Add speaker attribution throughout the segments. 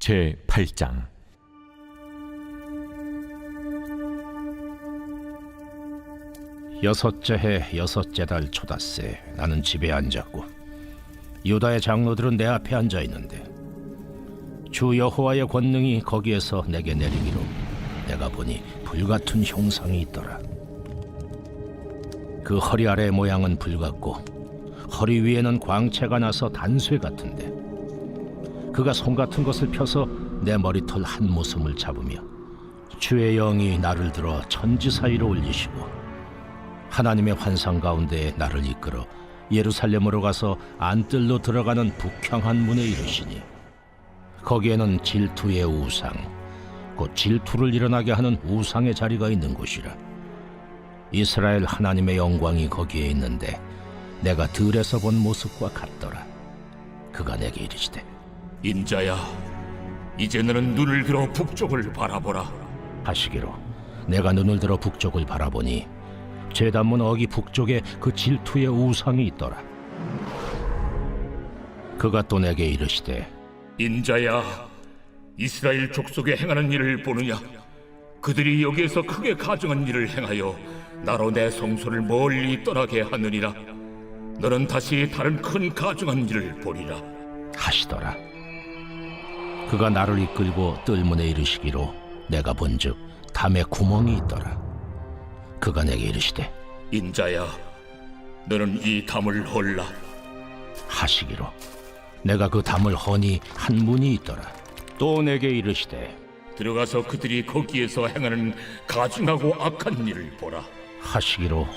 Speaker 1: 제 8장.
Speaker 2: 여섯째 해 여섯째 달 초닷새 나는 집에 앉았고 유다의 장로들은 내 앞에 앉아 있는데 주 여호와의 권능이 거기에서 내게 내리기로 내가 보니 불같은 형상이 있더라. 그 허리 아래 모양은 불같고 허리 위에는 광채가 나서 단쇠 같은데 그가 손 같은 것을 펴서 내 머리털 한 모섬을 잡으며 주의 영이 나를 들어 천지 사이로 올리시고 하나님의 환상 가운데 나를 이끌어 예루살렘으로 가서 안뜰로 들어가는 북향한 문에 이르시니 거기에는 질투의 우상 곧 질투를 일어나게 하는 우상의 자리가 있는 곳이라. 이스라엘 하나님의 영광이 거기에 있는데 내가 들에서 본 모습과 같더라. 그가 내게 이르시되
Speaker 3: 인자야, 이제 너는 눈을 들어 북쪽을 바라보라.
Speaker 2: 하시기로 내가 눈을 들어 북쪽을 바라보니 제단문 어기 북쪽에 그 질투의 우상이 있더라 그가 또 내게 이르시되
Speaker 3: 인자야, 이스라엘 족속에 행하는 일을 보느냐? 그들이 여기에서 크게 가증한 일을 행하여 나로 내 성소를 멀리 떠나게 하느니라. 너는 다시 다른 큰 가증한 일을 보리라.
Speaker 2: 하시더라 그가 나를 이끌고 뜰문에 이르시기로 내가 본즉 담에 구멍이 있더라 그가 내게 이르시되
Speaker 3: 인자야, 너는 이 담을 헐라.
Speaker 2: 하시기로 내가 그 담을 허니 한 문이 있더라 또 내게 이르시되
Speaker 3: 들어가서 그들이 거기에서 행하는 가증하고 악한 일을 보라.
Speaker 2: 하시기로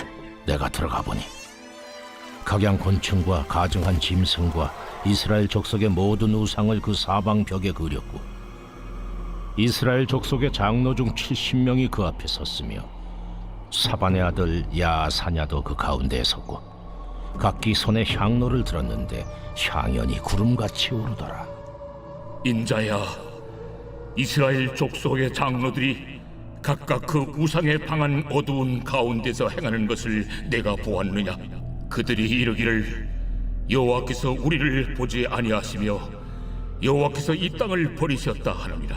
Speaker 2: 내가 들어가 보니 각양 곤충과 가증한 짐승과 이스라엘 족속의 모든 우상을 그 사방 벽에 그렸고 이스라엘 족속의 장로 중 70명이 그 앞에 섰으며 사반의 아들 야사냐도 그 가운데에 섰고 각기 손에 향로를 들었는데 향연이 구름같이 오르더라
Speaker 3: 인자야, 이스라엘 족속의 장로들이 각각 그 우상에 방한 어두운 가운데서 행하는 것을 내가 보았느냐? 그들이 이르기를 여호와께서 우리를 보지 아니하시며 여호와께서 이 땅을 버리셨다 하느니라.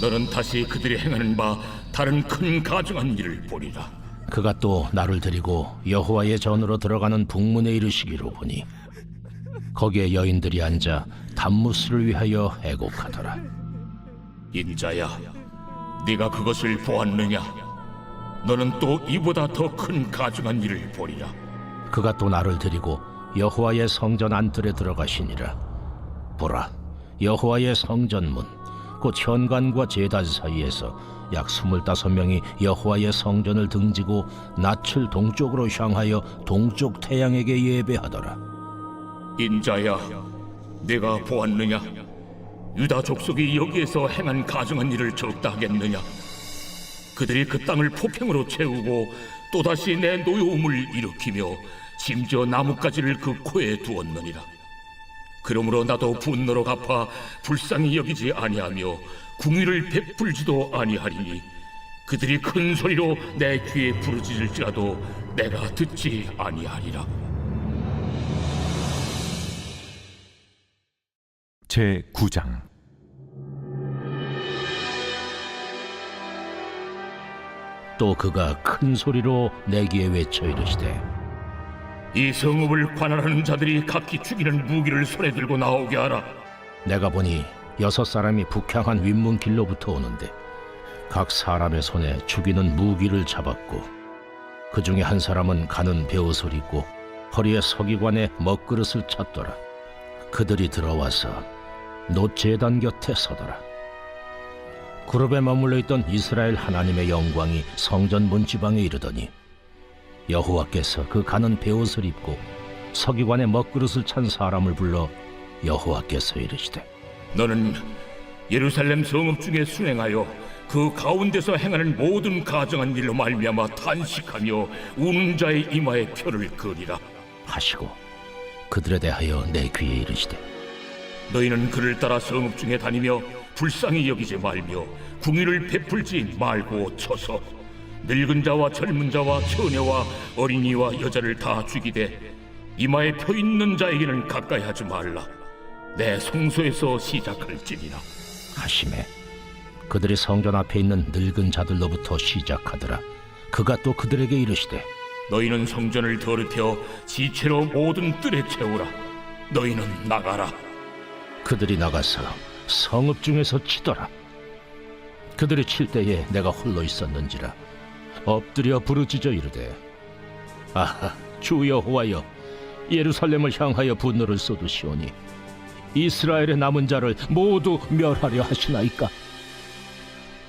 Speaker 3: 너는 다시 그들이 행하는 바 다른 큰 가증한 일을 보리라.
Speaker 2: 그가 또 나를 데리고 여호와의 전으로 들어가는 북문에 이르시기로 보니 거기에 여인들이 앉아 단무스를 위하여 애곡하더라
Speaker 3: 인자야, 네가 그것을 보았느냐? 너는 또 이보다 더 큰 가증한 일을 보리라.
Speaker 2: 그가 또 나를 데리고 여호와의 성전 안뜰에 들어가시니라 보라 여호와의 성전문 곧 현관과 제단 사이에서 약 스물다섯 명이 여호와의 성전을 등지고 낯을 동쪽으로 향하여 동쪽 태양에게 예배하더라
Speaker 3: 인자야, 내가 보았느냐? 유다 족속이 여기에서 행한 가증한 일을 적다 하겠느냐? 그들이 그 땅을 포평으로 채우고 또다시 내 노여움을 일으키며 심지어 나뭇가지를 그 코에 두었느니라. 그러므로 나도 분노로 갚아 불쌍히 여기지 아니하며 궁의를 베풀지도 아니하리니 그들이 큰 소리로 내 귀에 부르짖을지라도 내가 듣지 아니하리라.
Speaker 1: 제 9장
Speaker 2: 또 그가 큰 소리로 내 귀에 외쳐 이르시되
Speaker 3: 이 성읍을 관할하는 자들이 각기 죽이는 무기를 손에 들고 나오게 하라.
Speaker 2: 내가 보니 여섯 사람이 북향한 윗문길로부터 오는데 각 사람의 손에 죽이는 무기를 잡았고 그 중에 한 사람은 가는 베옷을 입고 허리에 서기관에 먹그릇을 찼더라 그들이 들어와서 노제단 곁에 서더라 그룹에 머물러 있던 이스라엘 하나님의 영광이 성전 문 지방에 이르더니 여호와께서 그 가는 베옷을 입고 서기관의 먹그릇을 찬 사람을 불러 여호와께서 이르시되
Speaker 3: 너는 예루살렘 성읍 중에 순행하여 그 가운데서 행하는 모든 가정한 일로 말미암아 탄식하며 우는 자의 이마에 표를 그리라.
Speaker 2: 하시고 그들에 대하여 내 귀에 이르시되
Speaker 3: 너희는 그를 따라 성읍 중에 다니며 불쌍히 여기지 말며 궁의를 베풀지 말고 쳐서 늙은 자와 젊은 자와 처녀와 어린이와 여자를 다 죽이되 이마에 표 있는 자에게는 가까이 하지 말라 내 성소에서 시작할지니라.
Speaker 2: 하심에 그들이 성전 앞에 있는 늙은 자들로부터 시작하더라. 그가 또 그들에게 이르시되
Speaker 3: 너희는 성전을 더럽혀 지체로 모든 뜰에 채우라. 너희는 나가라.
Speaker 2: 그들이 나가서 성읍 중에서 치더라. 그들이 칠 때에 내가 홀로 있었는지라 엎드려 부르짖어 이르되 아하 주 여호와여 예루살렘을 향하여 분노를 쏟으시오니 이스라엘의 남은 자를 모두 멸하려 하시나이까?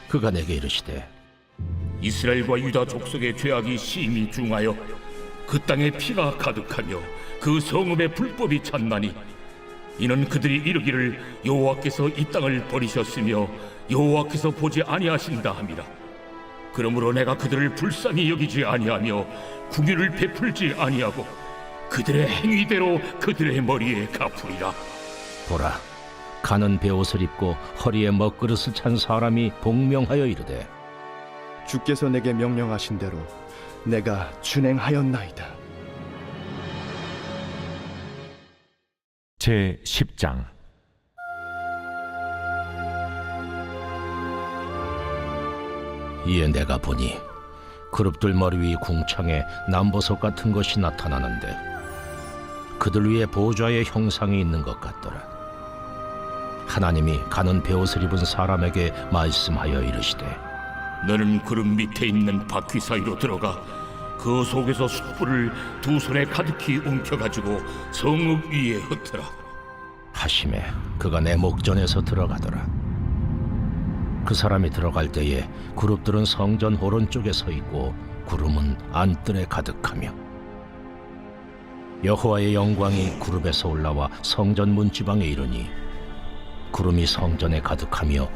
Speaker 2: 그가 내게 이르시되
Speaker 3: 이스라엘과 유다 족속의 죄악이 심히 중하여 그 땅에 피가 가득하며 그 성읍에 불법이 찼나니 이는 그들이 이르기를 여호와께서 이 땅을 버리셨으며 여호와께서 보지 아니하신다 함이라 그러므로 내가 그들을 불쌍히 여기지 아니하며 궁유를 베풀지 아니하고 그들의 행위대로 그들의 머리에 갚으리라
Speaker 2: 보라 가는 베옷을 입고 허리에 먹그릇을 찬 사람이 복명하여 이르되
Speaker 4: 주께서 내게 명령하신 대로 내가 준행하였나이다.
Speaker 1: 제 10장
Speaker 2: 이에 내가 보니 그룹들 머리 위 궁창에 남보석 같은 것이 나타나는데 그들 위에 보좌의 형상이 있는 것 같더라. 하나님이 가는 베옷을 입은 사람에게 말씀하여 이르시되
Speaker 3: 너는 구름 밑에 있는 바퀴 사이로 들어가 그 속에서 숯불을 두 손에 가득히 움켜가지고 성읍 위에 흩어라
Speaker 2: 하심에 그가 내 목전에서 들어가더라. 그 사람이 들어갈 때에 그룹들은 성전 오른쪽에 서 있고 구름은 안뜰에 가득하며 여호와의 영광이 그룹에서 올라와 성전 문지방에 이르니 구름이 성전에 가득하며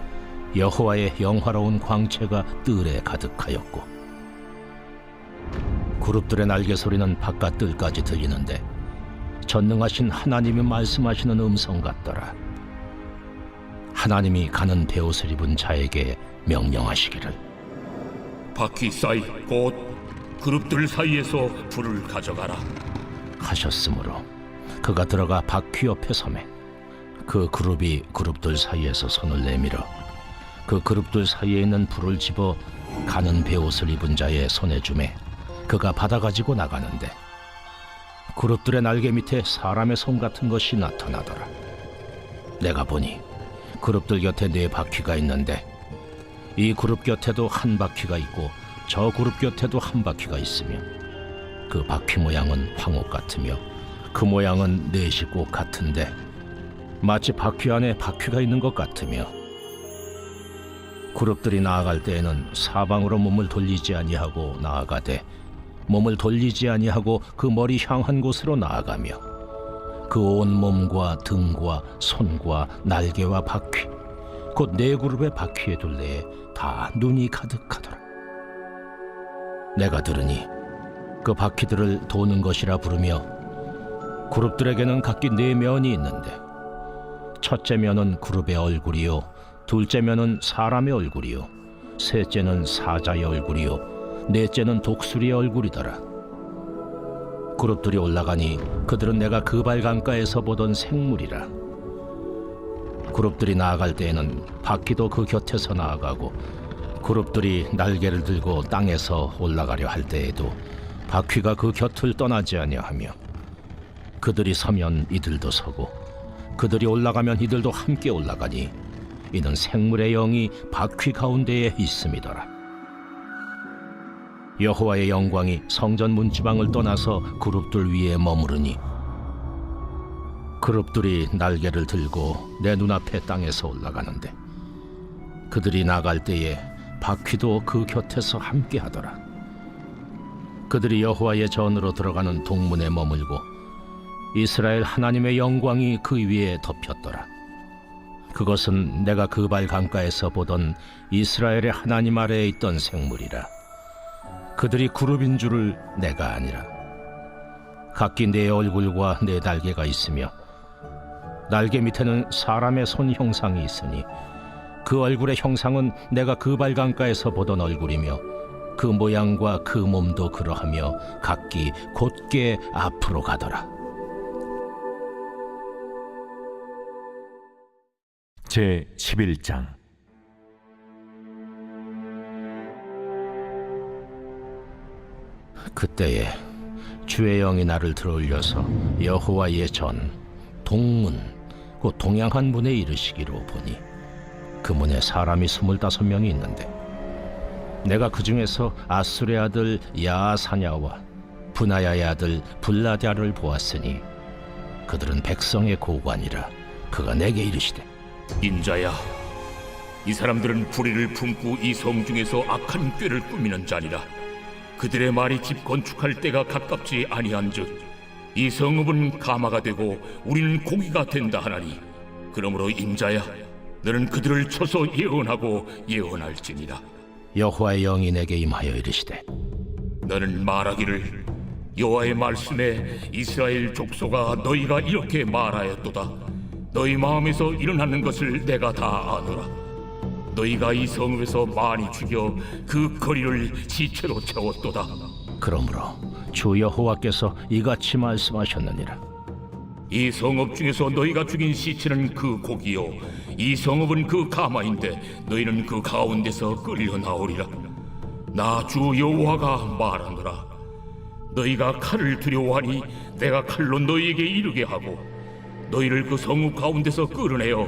Speaker 2: 여호와의 영화로운 광채가 뜰에 가득하였고 그룹들의 날개 소리는 바깥 뜰까지 들리는데 전능하신 하나님이 말씀하시는 음성 같더라. 하나님이 가는 베옷을 입은 자에게 명령하시기를.
Speaker 3: 바퀴 사이 곧 그룹들 사이에서 불을 가져가라.
Speaker 2: 하셨으므로 그가 들어가 바퀴 옆에 서매 그 그룹이 그룹들 사이에서 손을 내밀어 그 그룹들 사이에 있는 불을 집어 가는 베옷을 입은 자의 손에 주매 그가 받아 가지고 나가는데 그룹들의 날개 밑에 사람의 손 같은 것이 나타나더라. 내가 보니 그룹들 곁에 네 바퀴가 있는데 이 그룹 곁에도 한 바퀴가 있고 저 그룹 곁에도 한 바퀴가 있으며 그 바퀴 모양은 황옥 같으며 그 모양은 넷이 꼭 같은데 마치 바퀴 안에 바퀴가 있는 것 같으며 그룹들이 나아갈 때에는 사방으로 몸을 돌리지 아니하고 나아가되 몸을 돌리지 아니하고 그 머리 향한 곳으로 나아가며 그 온 몸과 등과 손과 날개와 바퀴 곧 네 그룹의 바퀴의 둘레에 다 눈이 가득하더라. 내가 들으니 그 바퀴들을 도는 것이라 부르며 그룹들에게는 각기 네 면이 있는데 첫째 면은 그룹의 얼굴이요 둘째 면은 사람의 얼굴이요 셋째는 사자의 얼굴이요 넷째는 독수리의 얼굴이더라 그룹들이 올라가니 그들은 내가 그발 강가에서 보던 생물이라. 그룹들이 나아갈 때에는 바퀴도 그 곁에서 나아가고 그룹들이 날개를 들고 땅에서 올라가려 할 때에도 바퀴가 그 곁을 떠나지 아니하며 그들이 서면 이들도 서고 그들이 올라가면 이들도 함께 올라가니 이는 생물의 영이 바퀴 가운데에 있음이더라 여호와의 영광이 성전 문지방을 떠나서 그룹들 위에 머무르니 그룹들이 날개를 들고 내 눈앞에 땅에서 올라가는데 그들이 나갈 때에 바퀴도 그 곁에서 함께 하더라 그들이 여호와의 전으로 들어가는 동문에 머물고 이스라엘 하나님의 영광이 그 위에 덮였더라. 그것은 내가 그 발 강가에서 보던 이스라엘의 하나님 아래에 있던 생물이라. 그들이 그룹인 줄을 내가 아니라. 각기 네 얼굴과 네 날개가 있으며 날개 밑에는 사람의 손 형상이 있으니 그 얼굴의 형상은 내가 그 발 강가에서 보던 얼굴이며 그 모양과 그 몸도 그러하며 각기 곧게 앞으로 가더라.
Speaker 1: 제 11장
Speaker 2: 그때에 주의 영이 나를 들어올려서 여호와의 전 동문 곧 동양한 문에 이르시기로 보니 그 문에 사람이 스물다섯 명이 있는데 내가 그 중에서 아수레 아들 야사냐와 분하야의 아들 블라디아를 보았으니 그들은 백성의 고관이라 그가 내게 이르시되
Speaker 3: 인자야, 이 사람들은 불의를 품고 이 성 중에서 악한 꾀를 꾸미는 자니라. 그들의 말이 집 건축할 때가 가깝지 아니한즉 이 성읍은 가마가 되고 우리는 고기가 된다 하나니 그러므로 인자야, 너는 그들을 쳐서 예언하고 예언할지니라.
Speaker 2: 여호와의 영이 내게 임하여 이르시되
Speaker 3: 너는 말하기를 여호와의 말씀에 이스라엘 족속아 너희가 이렇게 말하였도다 너희 마음에서 일어나는 것을 내가 다 아노라 너희가 이 성읍에서 많이 죽여 그 거리를 지체로 채웠도다.
Speaker 2: 그러므로 주 여호와께서 이같이 말씀하셨느니라.
Speaker 3: 이 성읍 중에서 너희가 죽인 시체는 그 고기요 이 성읍은 그 가마인데 너희는 그 가운데서 끌려 나오리라. 나 주 여호와가 말하노라. 너희가 칼을 두려워하니 내가 칼로 너희에게 이르게 하고 너희를 그 성읍 가운데서 끌어내어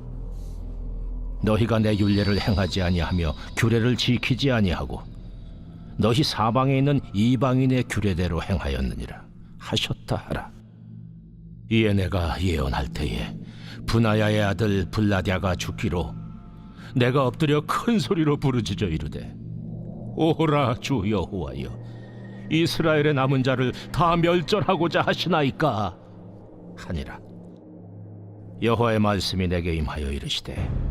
Speaker 2: 너희가 내 율례를 행하지 아니하며 규례를 지키지 아니하고 너희 사방에 있는 이방인의 규례대로 행하였느니라. 하셨다 하라. 이에 내가 예언할 때에 분하야의 아들 블라디아가 죽기로 내가 엎드려 큰 소리로 부르짖어 이르되 오라 주 여호와여 이스라엘의 남은 자를 다 멸절하고자 하시나이까 하니라. 여호와의 말씀이 내게 임하여 이르시되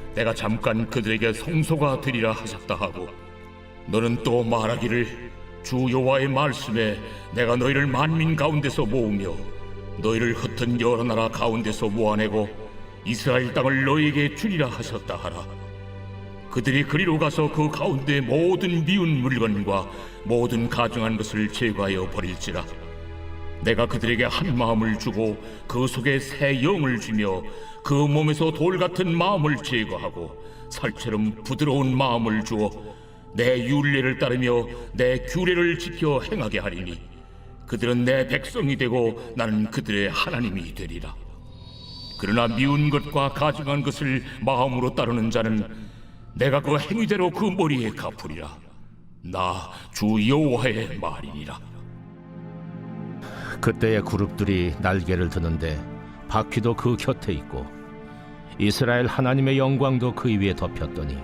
Speaker 3: 내가 잠깐 그들에게 성소가 되리라 하셨다 하고 너는 또 말하기를 주 여호와의 말씀에 내가 너희를 만민 가운데서 모으며 너희를 흩은 여러 나라 가운데서 모아내고 이스라엘 땅을 너희에게 주리라 하셨다 하라. 그들이 그리로 가서 그 가운데 모든 미운 물건과 모든 가증한 것을 제거하여 버릴지라 내가 그들에게 한 마음을 주고 그 속에 새 영을 주며 그 몸에서 돌 같은 마음을 제거하고 살처럼 부드러운 마음을 주어 내 율례를 따르며 내 규례를 지켜 행하게 하리니 그들은 내 백성이 되고 나는 그들의 하나님이 되리라. 그러나 미운 것과 가증한 것을 마음으로 따르는 자는 내가 그 행위대로 그 머리에 갚으리라. 나 주 여호와의 말이니라
Speaker 2: 그때의 그룹들이 날개를 드는데 바퀴도 그 곁에 있고 이스라엘 하나님의 영광도 그 위에 덮였더니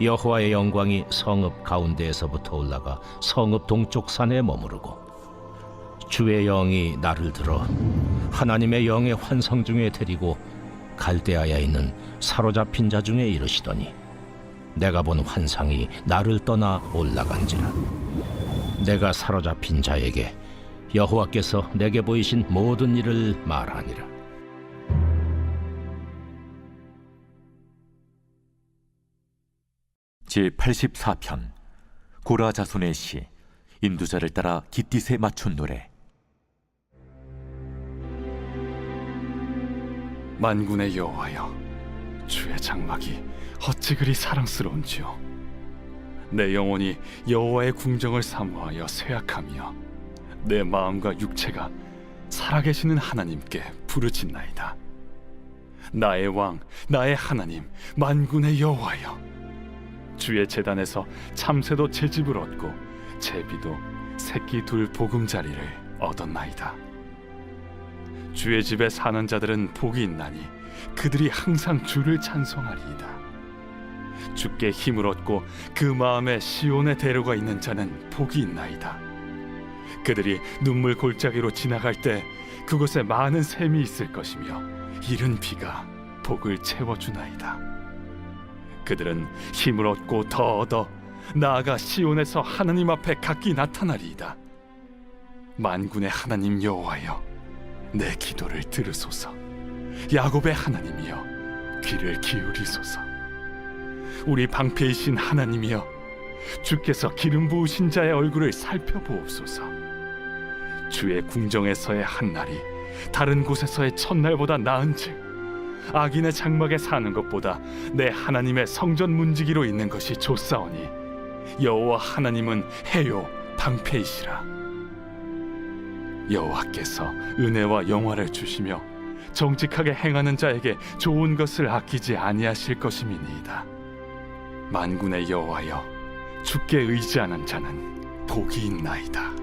Speaker 2: 여호와의 영광이 성읍 가운데에서부터 올라가 성읍 동쪽 산에 머무르고 주의 영이 나를 들어 하나님의 영의 환상 중에 데리고 갈대아에 있는 사로잡힌 자 중에 이르시더니 내가 본 환상이 나를 떠나 올라간지라. 내가 사로잡힌 자에게 여호와께서 내게 보이신 모든 일을 말하니라.
Speaker 1: 제 84편 고라 자손의 시 인두자를 따라 깃딧에 맞춘 노래
Speaker 5: 만군의 여호와여 주의 장막이 어찌 그리 사랑스러운지요 내 영혼이 여호와의 궁정을 사모하여 쇠약하며 내 마음과 육체가 살아계시는 하나님께 부르짖나이다 나의 왕 나의 하나님 만군의 여호와여 주의 재단에서 참새도 제 집을 얻고 제비도 새끼 둘 보금자리를 얻었나이다. 주의 집에 사는 자들은 복이 있나니 그들이 항상 주를 찬송하리이다. 주께 힘을 얻고 그 마음에 시온의 대로가 있는 자는 복이 있나이다. 그들이 눈물 골짜기로 지나갈 때 그곳에 많은 샘이 있을 것이며 이른 비가 복을 채워주나이다. 그들은 힘을 얻고 더 얻어 나아가 시온에서 하나님 앞에 각기 나타나리이다. 만군의 하나님 여호와여, 내 기도를 들으소서. 야곱의 하나님이여, 귀를 기울이소서. 우리 방패이신 하나님이여, 주께서 기름 부으신 자의 얼굴을 살펴보옵소서. 주의 궁정에서의 한 날이 다른 곳에서의 첫날보다 나은즉 악인의 장막에 사는 것보다 내 하나님의 성전 문지기로 있는 것이 좋사오니 여호와 하나님은 해요 방패이시라. 여호와께서 은혜와 영화를 주시며 정직하게 행하는 자에게 좋은 것을 아끼지 아니하실 것임이니이다. 만군의 여호와여 주께 의지하는 자는 복이 있나이다